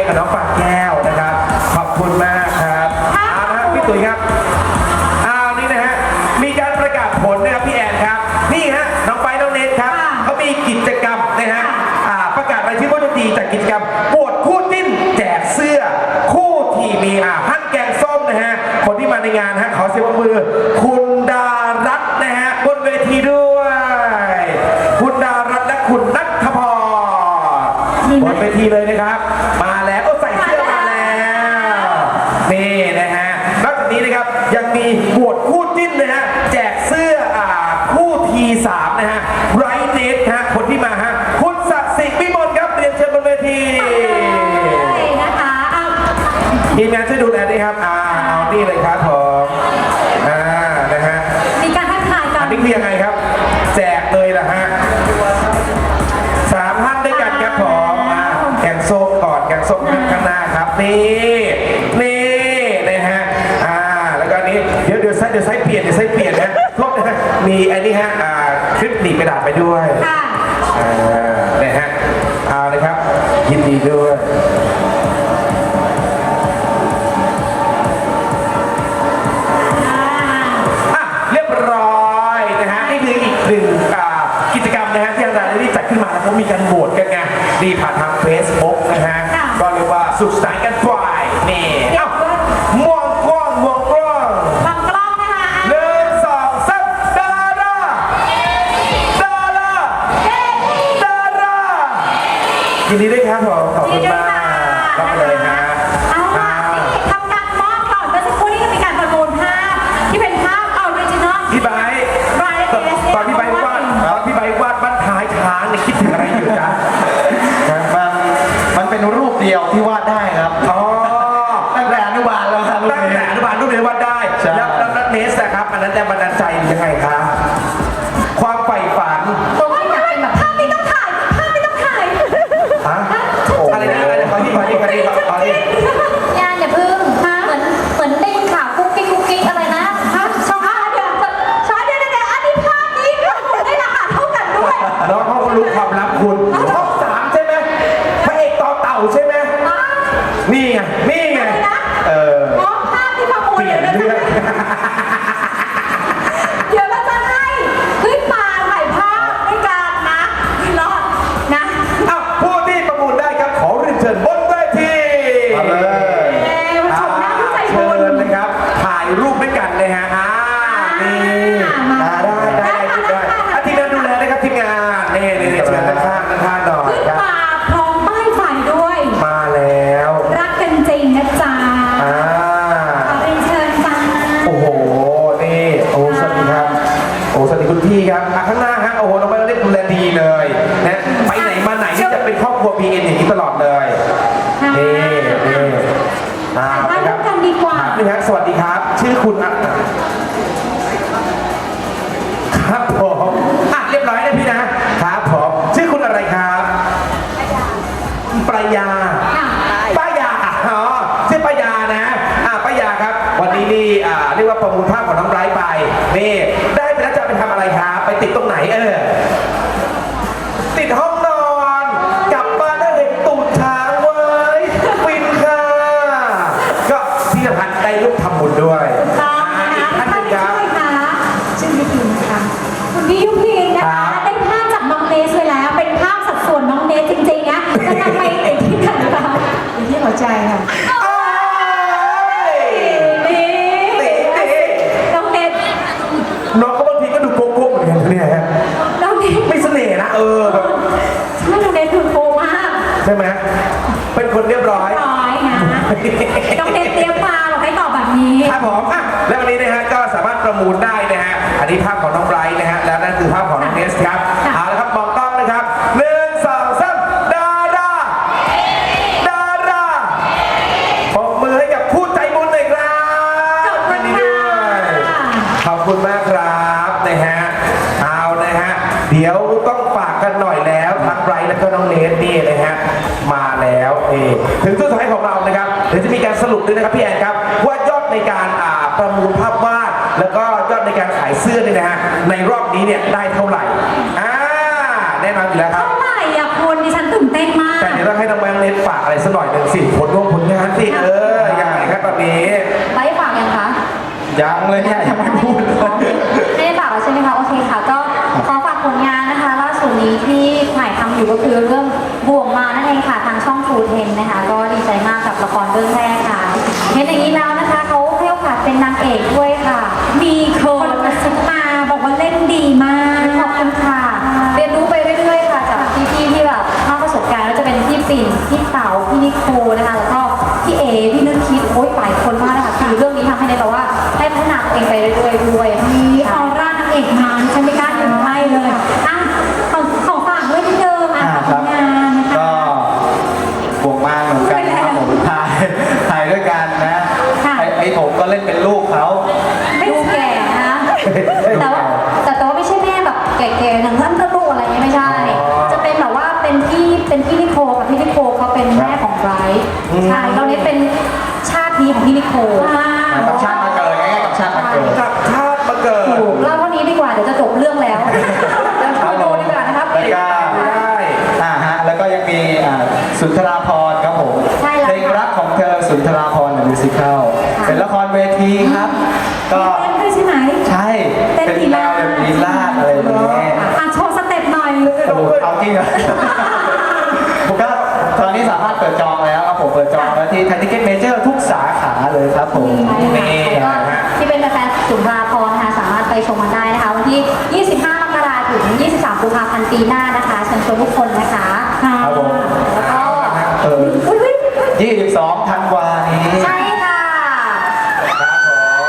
ค้กกับน้องปางแก้วนะครับ ขอบคุณมากครับเอาละพี่ตุ๋ยครับเอานี่นะฮะ มีการประกาศผลนะครับพี่แอนครับ นี่ฮะน้องไปน้องเนทครับเขามีกิจกรรมนะฮะประกาศรายชื่อผู้โชคดีจากกิจกรรมปวดคู่จิ้นแจกเสื้อ คู่ที่มีอ่านแกงส้มนะฮะ คนที่มาในงานฮะขอเสียงปรบมือคุณ ทีมงานช่วยดูแลด้วยครับอ่าเอานี่เลยครับผมอ่านะฮะมีการทักทายกันอันนี้คือยังไงครับ แจกเลยนะฮะสามท่านด้วยกันครับผมอ่าแกงส้มก่อนแกงส้มข้างหน้าครับนี่นี่นะฮะอ่าแล้วก็อันนี้เดี๋ยวเดี๋ยวไซส์เดี๋ยวไซส์เปลี่ยนเดี๋ยวไซส์เปลี่ยนนะโทษนะฮะมีอันนี้ฮะอ่าคลิปหนีบกระดาษไปด้วย ค่ะ อ่านะฮะเอาเลยครับ ยินดีด้วย มีการโหวตกันไงดีผ่านทางเฟซบุ๊กนะฮะ ก็เรียกว่าสุดสายกัน ที่ครับข้างหน้าฮะโอ้โหน้องใบเล็กดูแลดีเลยนะไปไหนมาไหนนี่จะเป็นครอบครัวพีเอ็นอย่างนี้ตลอดเลยเฮ้นี่นี่อ่าครับมกันดีกว่า ถามหสวัสดีครับ ชื่อคุณอะครับผมอะเรียบร้อยนะพี่นะครับผมชื่อคุณอะไรครับ ปรายาค่ะายเออติดห้องนอนกับบ้านได้เห็นตูดช้างเว้ยฟินค่ะ ก็ที่พัญได้ลูกทำบุญด้วย ตามนะท่าป้ชะชื่อพี่ยุพินค่ะ คุณพี่ยุพิน ต้องเตรียมเตรียมมาบอกให้ตอบแบบนี้ ครับผมแล้ววันนี้นะฮะก็สามารถประมูลได้นะฮะ อันนี้ภาพของน้องไบรท์นะฮะ แล้วนั่นคือภาพของน้องเนสครับ เอาละครับมองกล้องนะครับหนึ่งสองสามดาดาดาดาปรบมือให้กับผู้ใจบุญหน่อยครับขอบคุณค่ะด้วยขอบคุณมากครับนะฮะ เอานะฮะ เดี๋ยวต้องฝากกันหน่อยนะ ก็น้องเนสนี่นะฮะมาแล้วเองถึงช่วงสุดท้ายของเรานะครับเดี๋ยวจะมีการสรุปด้วยนะครับพี่แอนครับ ว่ายอดในการอ่าประมูลภาพวาดแล้วก็ยอดในการขายเสื้อนี่นะฮะในรอบนี้เนี่ยได้เท่าไหร่อ่าแน่นอนอยู่แล้วครับ เท่าไหร่อะคุณดิฉันตื่นเต้นมาก แต่เดี๋ยวเราให้น้องแบงค์เนสฝากอะไรสักหน่อยหนึ่งสิผลงานผลงานสิเออยังไงครับตอนนี้ไว้ฝากยังคะยังเลยเนี่ยยังไม่พูดเลย ไม่ได้ฝากแล้วใช่ไหมคะ โอเคค่ะ ก็ขอฝากผลงานนะคะล่าสุดนี้ที่ถ่ายทำ อยู่ก็คือเรื่องบ่วงมานั่นเองค่ะทางช่องฟูเทนนะคะ ก็ดีใจมากกับละครเรื่องแรกค่ะ เห็นอย่างนี้แล้วนะคะเขาให้โอกาสเป็นนางเอกด้วยค่ะ มีคนกระซิบมาบอกว่าเล่นดีมาก ขอบคุณค่ะ ใช่เราเนี่ยเป็นชาตินี้ของพี่นิโคอ่ากับชาติมาเกิดง่ายๆกับชาติมาเกิดกับชาติมาเกิดถูกเล่าเท่านี้ดีกว่าเดี๋ยวจะจบเรื่องแล้วเดี๋ยวไปดูดีกว่านะครับแล้วก็ได้อ่าฮะแล้วก็ยังมีอ่าสุนทราพรณ์ครับผมใช่แล้วเพลงรักของเธอสุนทราพรณ์มิวสิควลค่ะเป็นละครเวทีครับ ก็เต้นด้วยใช่ไหมใช่เต้นเป็นลีแนลาวแบบลีลาดอะไรแบบนี้อะโชว์สเต็ปหน่อยโอ้โหเอาจริงเหรอผมก็ ตอนนี้สามารถเปิดจองแล้วครับผมเปิดจองแล้วที่ไทยทิเก็ตเมเจอร์ทุกสาขาเลยครับผมนี่ก็นะฮะที่เป็นแฟนๆสุนทราพรณ์นะคะสามารถไปชมมันได้นะคะ วันที่ 25 มกราคมถึง 23 กุมภาพันธ์ปีหน้านะคะเชิญชวนทุกคนนะคะค่ะครับผมแล้วก็เอออุ๊ยอุ๊ยอุ๊ย22ธันวานี้ ใช่ค่ะ ครับผม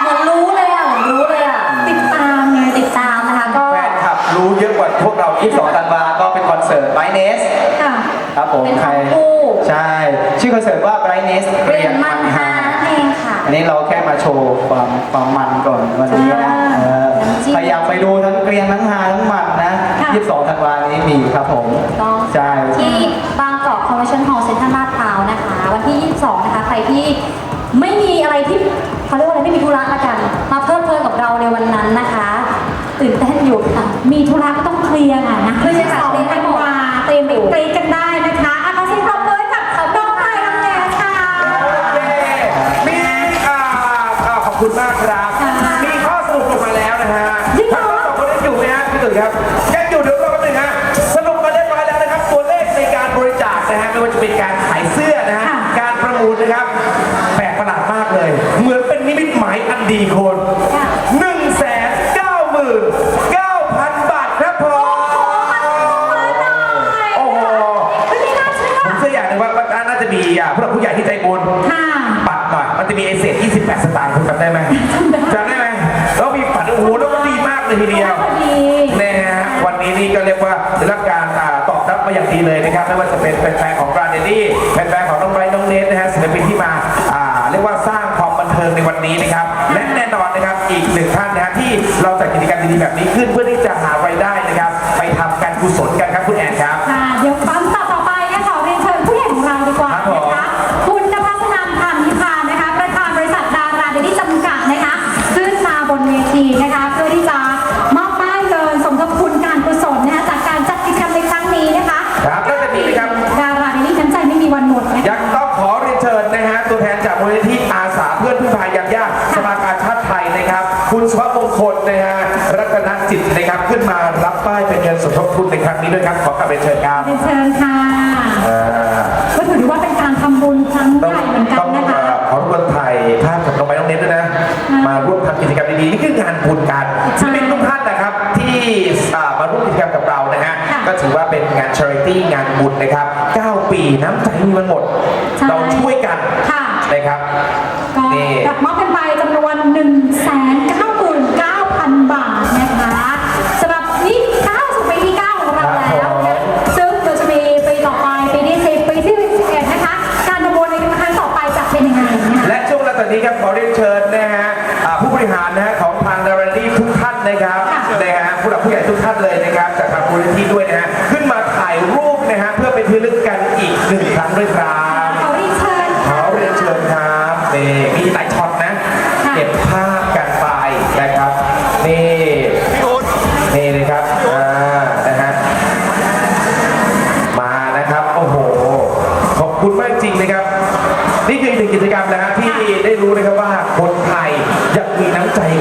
เหมือนรู้เลยอะเหมือนรู้เลยอะ ติดตามไง ติดตามนะคะก็ แฟนคลับรู้เยอะกว่าพวกเราอีกสอง 22ธันวาก็เป็นคอนเสิร์ต Brightness ค่ะ ครับ ผมเป็นใครของคู่ใช่ ชื่อคอนเสิร์ตว่า Brightness เรียนมันฮานั่นเองค่ะ อันนี้เราแค่มาโชว์ความความมันก่อนวันนี้นะอ่าเออน้ำจิ้มใครอยากไปดูทั้งเกรียนทั้งฮาทั้งมันนะ ค่ะ 22ธันวานี้มีครับผมต้องใช่ ที่บางกอกคอมเมชั่นฮอลล์เซ็นทรัลลาดพร้าวนะคะ วันที่ 22 นะคะ ใครที่ไม่มีอะไรที่เขาเรียกว่าอะไรไม่มีธุระละกัน มาเพลิดเพลินกับเราในวันนั้นนะคะ ตื่นเต้นอยู่ค่ะ มีธุระก็ต้องเคลียร์อะนะเคลียร์ค่ะสองธันวาเตรียมไปกรีดกันได้ ครับยังอยู่เดี๋ยวรอแป๊บนึงฮะสรุปมาเรียบร้อยแล้วนะครับ ตัวเลขในการบริจาคนะฮะไม่ว่าจะเป็นการขายเสื้อนะฮะค่ะการประมูลนะครับแปลกประหลาดมากเลย เหมือนเป็นนิมิตหมายอันดีคน ก็เรียกว่าได้รับการตอบรับมาอย่างดีเลยนะครับไม่ว่าจะเป็นแฟนๆของราเดลี่แฟนๆของน้องไบร์น้องเนทนะฮะศิลปินที่มาอ่าเรียกว่าสร้างความบันเทิงในวันนี้นะครับและแน่นอนนะครับอีกหนึ่งท่านนะฮะที่เราจัดกิจกรรมดีๆแบบนี้ขึ้นเพื่อที่จะหา คุณในครั้งนี้ด้วยครับ ขอกลับไปเชิญครับเชิญค่ะก็ถือว่าเป็นการทำบุญครั้งใหต้ญ่เหมือนกันนะคะ เอ่ขอทุกคนถ่ายภาพกับน้องไม้น้องเน้นด้วยนะ มาร่วมทำกิจกรรมดีๆนี่คืองานบุญกันใช่ศิลปินทุกท่านนะครับที่มาร่วมกิจกรรมกับเรานะฮะก็ถือว่าเป็นงานชาริตี้งานบุญนะครับเก้าปีน้ำใจมีมันหมดเราช่วยกันนะครับนี่ รับมอบกันไปจำนวน1นึ่งแสน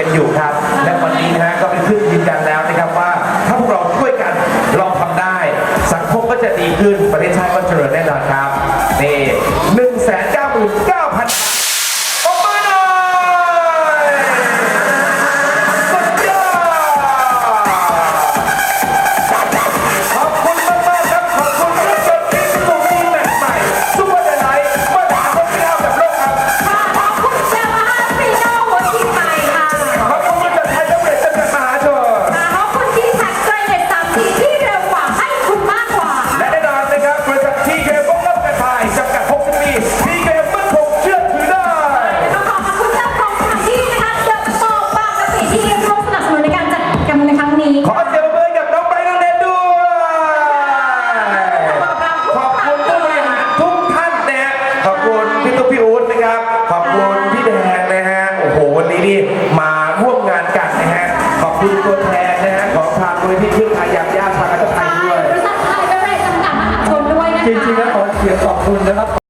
ันอยู่ครับ และวันนี้นะฮะก็เป็นเครื่ยืนยันแล้วนะครับว่า ถ้าพวกเราช่วยกันลองทำได้ สังคมก็จะดีขึ้นประเทศชาติก็เจริญแน่นอนครับนี่หนึ่งแสนเก้าหมื่นเก้า